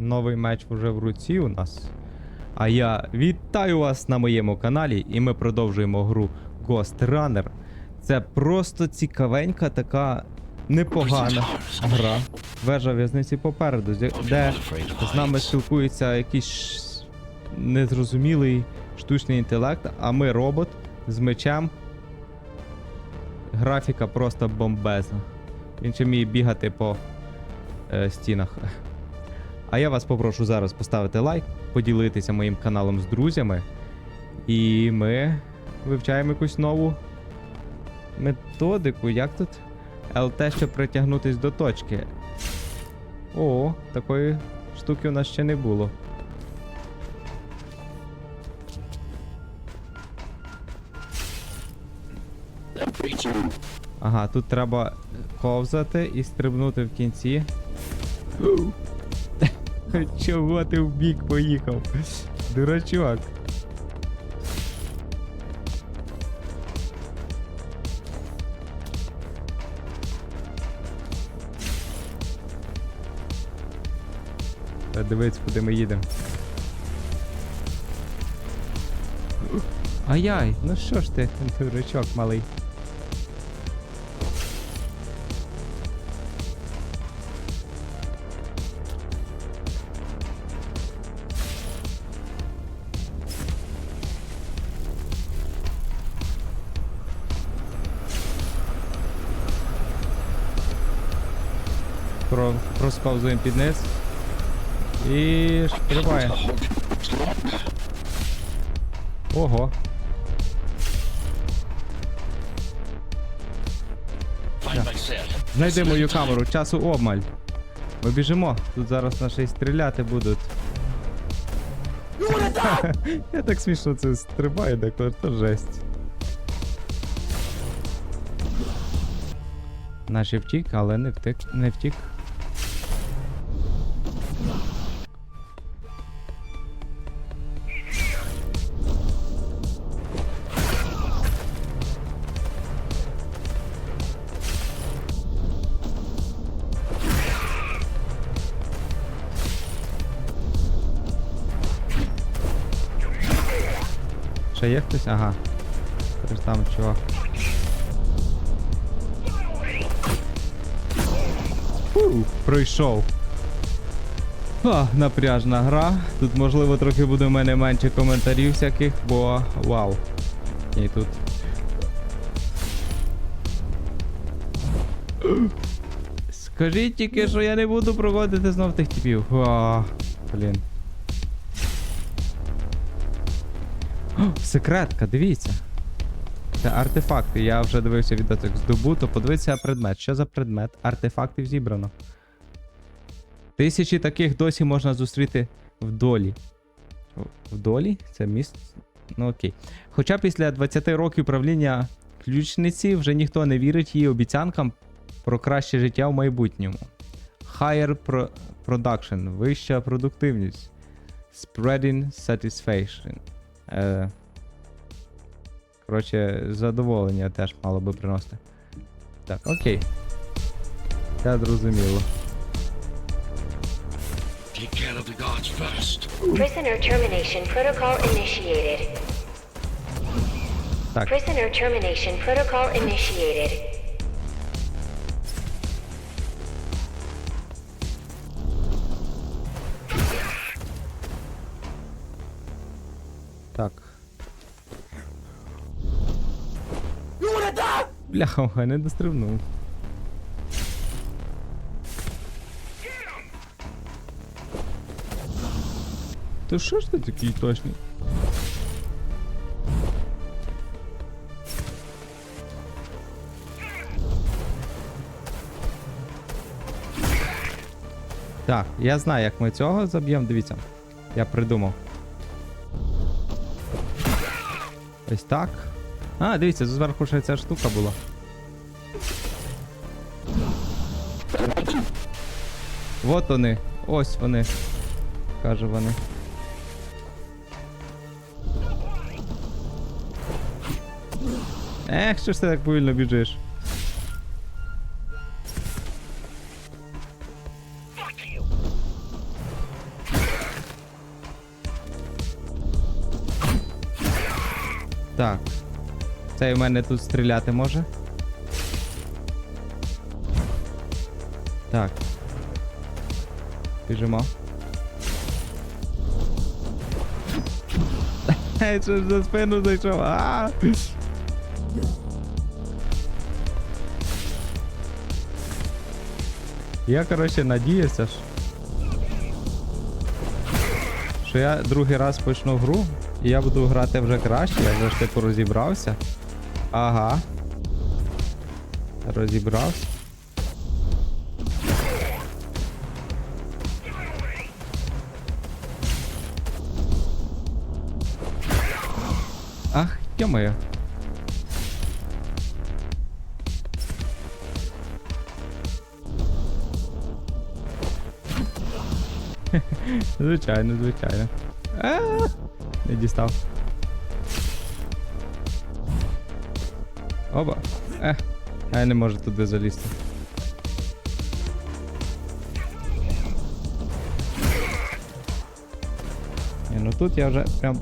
Новий меч вже в руці у нас. А я вітаю вас на моєму каналі, і ми продовжуємо гру Ghost Runner. Це просто цікавенька така непогана гра. Вежа в'язниці попереду, де з нами спілкується якийсь незрозумілий штучний інтелект, а ми робот з мечем. Графіка просто бомбезна. Він ще вміє бігати по е, стінах. А я вас попрошу зараз поставити лайк, поділитися моїм каналом з друзями. І ми вивчаємо якусь нову методику. Як тут? ЛТ, щоб притягнутись до точки. О, такої штуки у нас ще не було. Ага, тут треба ковзати і стрибнути в кінці. Чого ти в бік поїхав? Дурачок. Та дивись, куди ми їдемо. Ай-яй, ну що ж ти, дурачок малий. Про, просковзуємо під низ. І штрибає. Ого. Знайди мою камеру, часу обмаль. Ми біжимо. Тут зараз на ще й стріляти будуть. Я так смішно це стрибаю, деколи то жесть. Наші втік, але не втік, не втік. Ще є хтось? Ага. Там чувак. Фу, пройшов. А, напряжна гра. Тут, можливо, трохи буде в мене менше коментарів всяких, бо вау. І тут. Скажіть тільки, що я не буду проходити знов тих типів. А, блін. Секретка, дивіться. Це артефакти. Я вже дивився відосик здобуто. Подивіться предмет. Що за предмет? Артефактів зібрано. Тисячі таких досі можна зустріти в долі. В долі? Це місто. Ну окей. Хоча після 20 років правління ключниці вже ніхто не вірить її обіцянкам про краще життя в майбутньому. Higher pro- production, вища продуктивність. Spreading satisfaction. Е, коротше, задоволення теж мало би приносити. Так, окей. Я зрозуміло. Take care of the guards first. Prisoner termination protocol initiated. Так, Prisoner termination protocol initiated. Бляха, не дострибнув. То що ж ти такий точний? Так, я знаю, як ми цього заб'ємо. Дивіться. Я придумав. Ось так. А, дивіться, зверху ще ця штука була. Вот вони. Ось вони. Каже вони. Ех, що ж ти так повільно біжиш? Так. Цей в мене тут стріляти може. Так. Біжимо. Що ж за спину зайшов? А! Я, коротше, надіюся, що я другий раз почну гру, і я буду грати вже краще, я вже ж типу розібрався. Ага. Розібрався. Ё-моё. Звичайно, звичайно. А, Не дістав. Оба. Ех, а я не можу туди залізти. Ну тут я вже прям.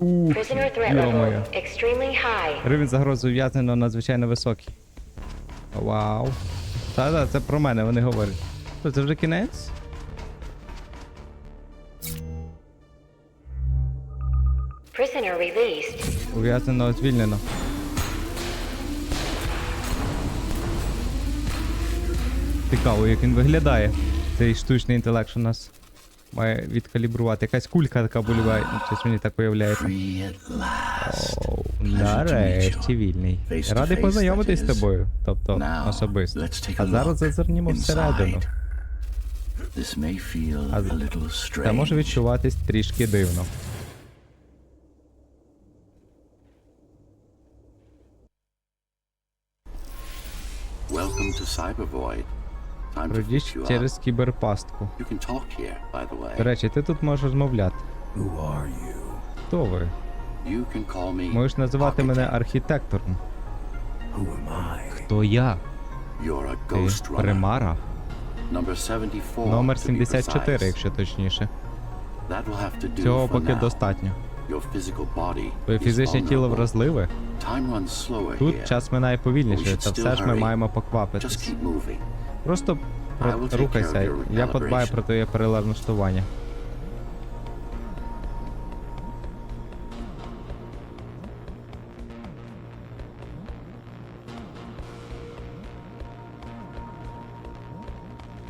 Ух. Рівень загрози ув'язнено надзвичайно високий. Вау. Та-да, це про мене вони говорять. Що, це вже кінець? Ув'язнено звільнено. Цікаво, як він виглядає. Цей штучний інтелект, що нас має відкалібрувати. Якась кулька така боліває. Ну, Щось мені так уявляється. Оу, meet нарешті вільний. Радий познайомитись з тобою. Тобто особисто. А зараз зазирнімо всередину. inside. This may feel А Це може відчуватись трішки дивно. Welcome to Cybervoid. Пройдіть через кіберпастку. До речі, ти тут можеш розмовляти. Хто ви? Можеш називати мене архітектором. Хто я? Ти примара. 74. Номер 74, якщо точніше. Цього поки достатньо. Твоє фізичне тіло вразливе. Тут час минає повільніше, та все ж ми маємо поквапитись. Просто рухайся, я подбаю про твоє перелаштування.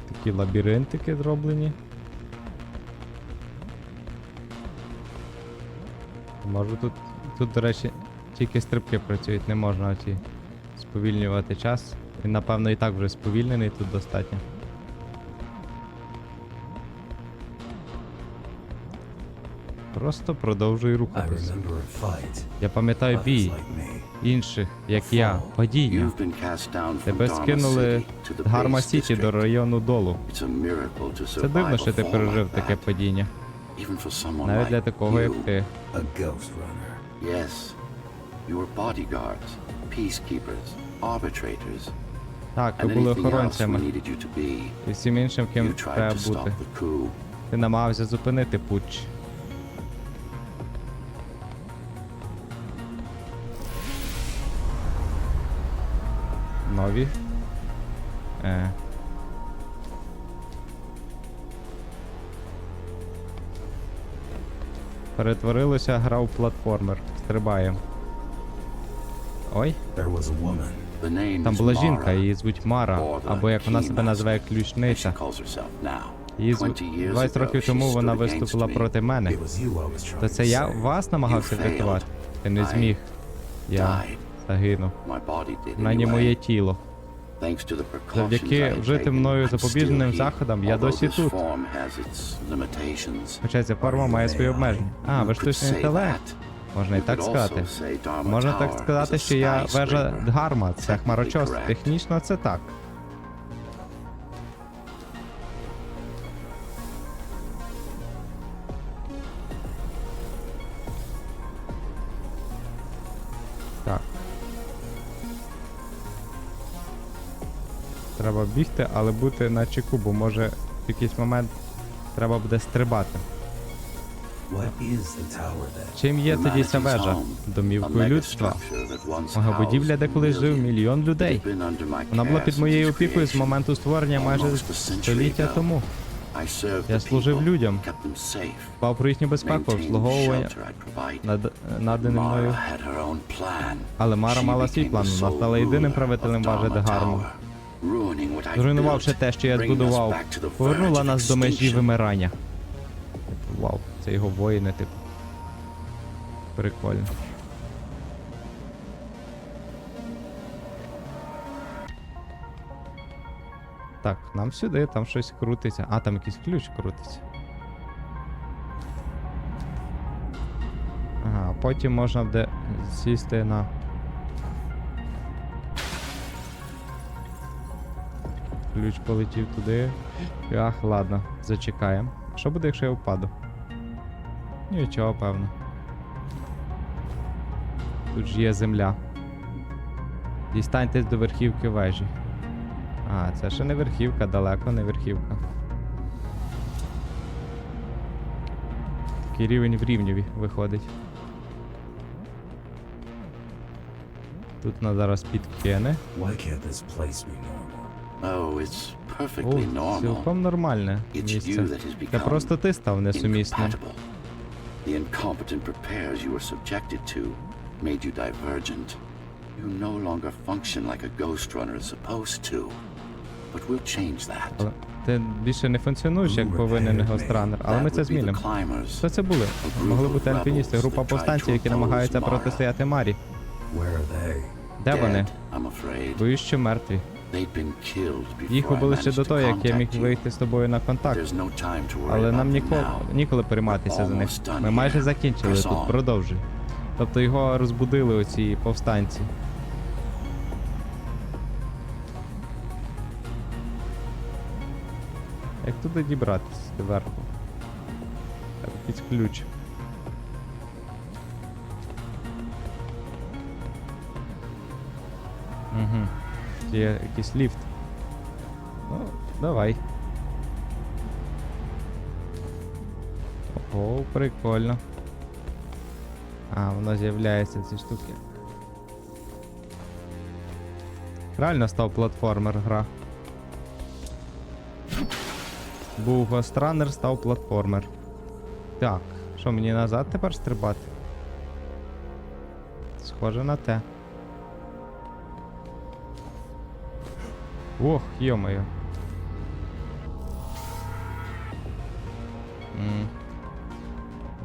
Такі лабіринтики зроблені. Може тут, тут, до речі, тільки стрибки працюють, не можна оці сповільнювати час. Він, напевно, і так вже сповільнений тут достатньо. Просто продовжуй fight. Я пам'ятаю бій інших, як я, падіння. Тебе скинули з Гарма Сіті до району долу. Це дивно, що ти пережив таке падіння. Навіть для такого, як ти. A ghost runner. Yes. You were bodyguards, peacekeepers, arbitrators, Так, ви були охоронцями. І всім іншим, ким треба бути. Ти намагався зупинити путч. Нові. Е. Перетворилося гра в платформер. Стрибаємо. Ой, There was a woman. Там була жінка, її звуть Мара, або як вона себе називає ключниця. Її 20 звуть years 20 років тому вона виступила проти мене. То це я вас намагався врятувати. Ти не зміг. Я загинув. Body моє тіло. Завдяки taken, мною запобіжним заходам я досі тут. Хоча ця форма має свої обмеження. А, ви штучний інтелект. Можна і так сказати. Можна так сказати, що я вежа. Дгарма, це хмарочос. Технічно це так. Так. Треба бігти, але бути на чеку, бо може в якийсь момент треба буде стрибати. Чим є тоді ця вежа? Домівкою людства. megastructure that once Мага будівля, де колись жив мільйон людей. Вона була під моєю опікою з моменту створення майже століття тому. Я служив людям, дбав про їхню безпеку, обслуговування над, наданий Mara мною. Але Мара мала свій план. Вона стала єдиним правителем важи Дегарму. Зруйнувавши те, що я збудував, повернула нас до межі вимирання. Це його воїни, типу. Прикольно. Так, нам сюди, там щось крутиться. А, там якийсь ключ крутиться. Ага, потім можна буде сісти на. Ключ полетів туди. Ах, ладно, зачекаємо. Що буде, якщо я впаду? Нічого, певно. Тут ж є земля. Дістаньтесь до верхівки вежі. А, це ще не верхівка, далеко не верхівка. Такий рівень в рівневі виходить. Тут нас зараз підкине. Oh, it's perfectly normal. цілком нормальне місце. become просто ти став несумісним. The incompetent repairs you were subjected to made you divergent. You no longer function like a ghost runner is supposed to. But we'll change that. Але ти більше не функціонуєш як повинен гостранер, але ми це змінимо. Що це були? Могли бути альпіністи, група повстанців, які намагаються протистояти Марі. Where are they? Де вони? Боюсь, що мертві. Їх убили ще до того, як я міг вийти з тобою на контакт. Але нам ніколи, ніколи перейматися за них. Ми майже закінчили тут, продовжуй. Тобто його розбудили оці повстанці. Як туди дібратися зверху? Якийсь ключ. Угу. Є якийсь ліфт. Ну, давай. О, прикольно. А, воно з'являється ці штуки. Реально став платформер гра. Був гостранер, став платформер. Так, що мені назад тепер стрибати? Схоже на те. Ох, йо-моє.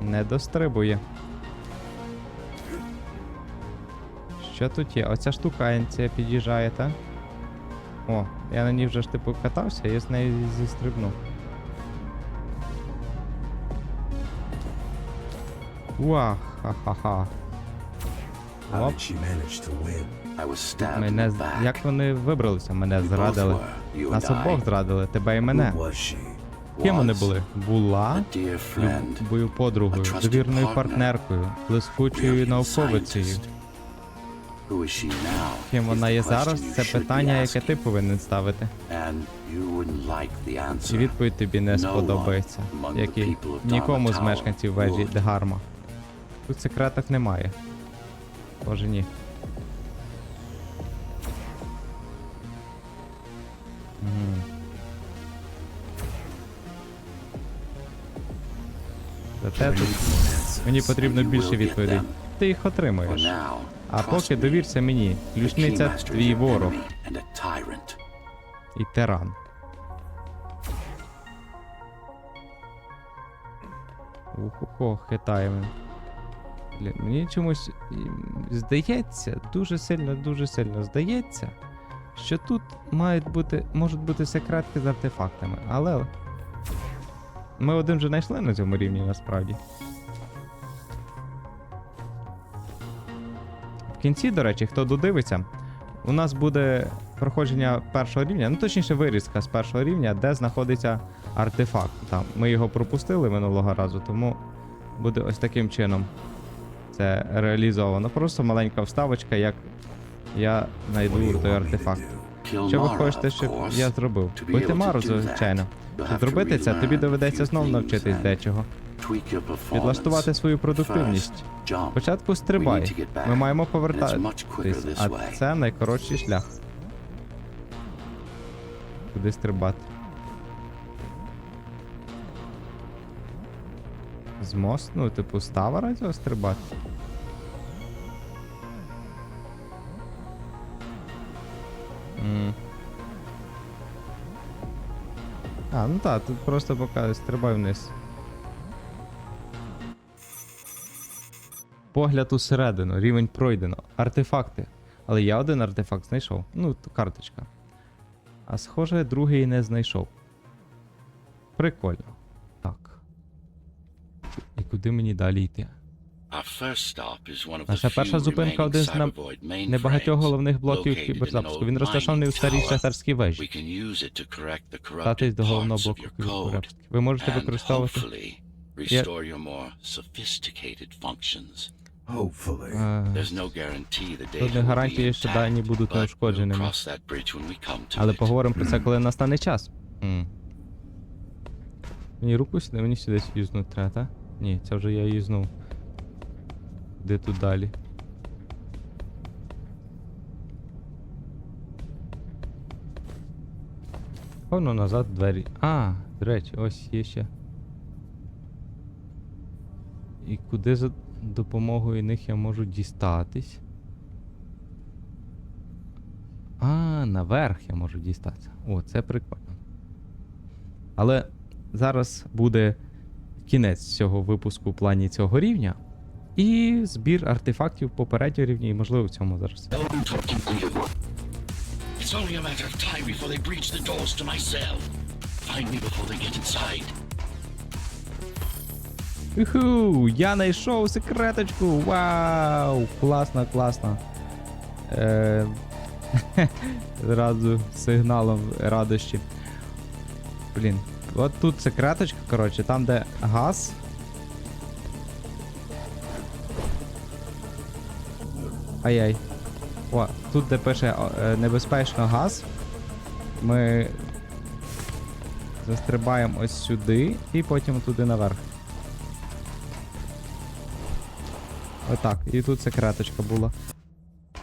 Не дострибує. Що тут є? Оця штуканція під'їжджає, та? О, я на ній вже ж типу катався, я з нею зістрибнув. Уах, ха-ха-ха. Мене з- як вони вибралися? Мене зрадили. Нас обох зрадили, тебе і мене. Ким вони були? Була любою подругою, довірною партнеркою, блискучою науковицею. Ким вона є зараз, це питання, яке ти повинен ставити. І відповідь тобі не сподобається, як і нікому з мешканців вежі. Дегарма. Тут секреток немає. Боже ні. Зате тут мені потрібно більше відповідей. Ти їх For отримуєш. А поки довірся мені, ключниця твій ворог і тиран. Ухо, хитаємо. Блін, мені чомусь здається, дуже сильно, дуже сильно здається, що тут мають бути, можуть бути секретки з артефактами, але. Ми один вже знайшли на цьому рівні насправді. В кінці, до речі, хто додивиться, у нас буде проходження першого рівня, ну точніше, вирізка з першого рівня, де знаходиться артефакт. Там ми його пропустили минулого разу, тому буде ось таким чином це реалізовано. Просто маленька вставочка, як я знайду той артефакт. Що ви хочете, щоб я зробив? Бити Мару, звичайно. Щоб зробити це, тобі доведеться few знов навчитись дечого. Підлаштувати свою продуктивність. Спочатку стрибай. Ми маємо повертатись, а це найкоротший шлях. Куди стрибати? З мост? Ну, типу, з тавера цього стрибати? А, ну так, тут просто поки стрибай вниз. Погляд усередину, рівень пройдено. Артефакти. Але я один артефакт знайшов. Ну, то карточка. А схоже, другий не знайшов. Прикольно. Так. І куди мені далі йти? Наша перша зупинка один з небагатьох головних блоків кіберзапуску. Він розташований у старій шахтарській вежі. Статись до головного блоку кіберзапуску. Ви можете використовувати. restore your more sophisticated functions. Hopefully. There's no guarantee the Тут не гарантії, що дані будуть неушкодженими. cross that bridge when we come to Але поговоримо про це, коли настане час. Мені руку сюди, мені сюди юзнути треба, так? Ні, це вже я юзнув. Де тут далі? Повно назад двері. А, до речі, ось є ще. І куди за допомогою них я можу дістатись? А, наверх я можу дістатися. О, це прикольно. Але зараз буде кінець цього випуску в плані цього рівня. І збір артефактів попереднього рівня, і можливо в цьому зараз. It's only a matter of time before they breach the doors to my cell. Find me before they get inside. Уху! Я знайшов секреточку! Вау! Класно, класно. Е... Зразу сигналом радощі. Блін. От тут секреточка, коротше, там де газ. Ай-яй. О, тут де пише е, небезпечно газ. Ми застрибаємо ось сюди і потім туди наверх. Отак, і тут секреточка була.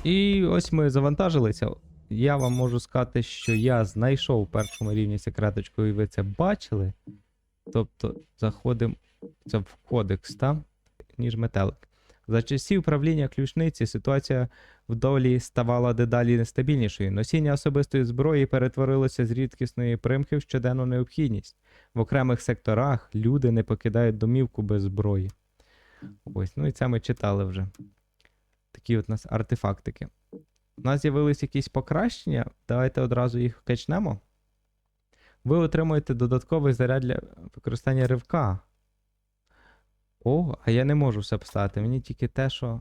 І ось ми завантажилися. Я вам можу сказати, що я знайшов в першому рівні секреточку, і ви це бачили. Тобто заходимо це в кодекс, так? Ніж метелик. За часів правління ключниці ситуація в долі ставала дедалі нестабільнішою. Носіння особистої зброї перетворилося з рідкісної примхи в щоденну необхідність. В окремих секторах люди не покидають домівку без зброї. Ось, ну і це ми читали вже. Такі от у нас артефактики. У нас з'явились якісь покращення. Давайте одразу їх качнемо. Ви отримуєте додатковий заряд для використання ривка. О, а я не можу все поставити. Мені тільки те, що.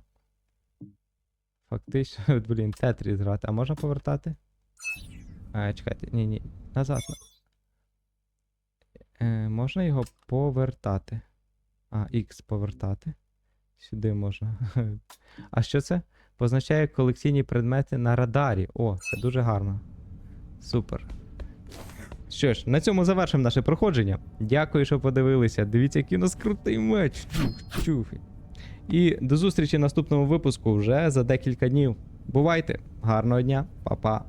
Фактично, блін, Тетріс грати. А можна повертати? А, чекайте, ні, ні. Назад. Е, можна його повертати. А, X повертати. Сюди можна. А що це? Позначає колекційні предмети на радарі. О, це дуже гарно. Супер. Що ж, на цьому завершимо наше проходження. Дякую, що подивилися. Дивіться, який у нас крутий меч. Чух. І до зустрічі в наступному випуску вже за декілька днів. Бувайте! Гарного дня, па-па!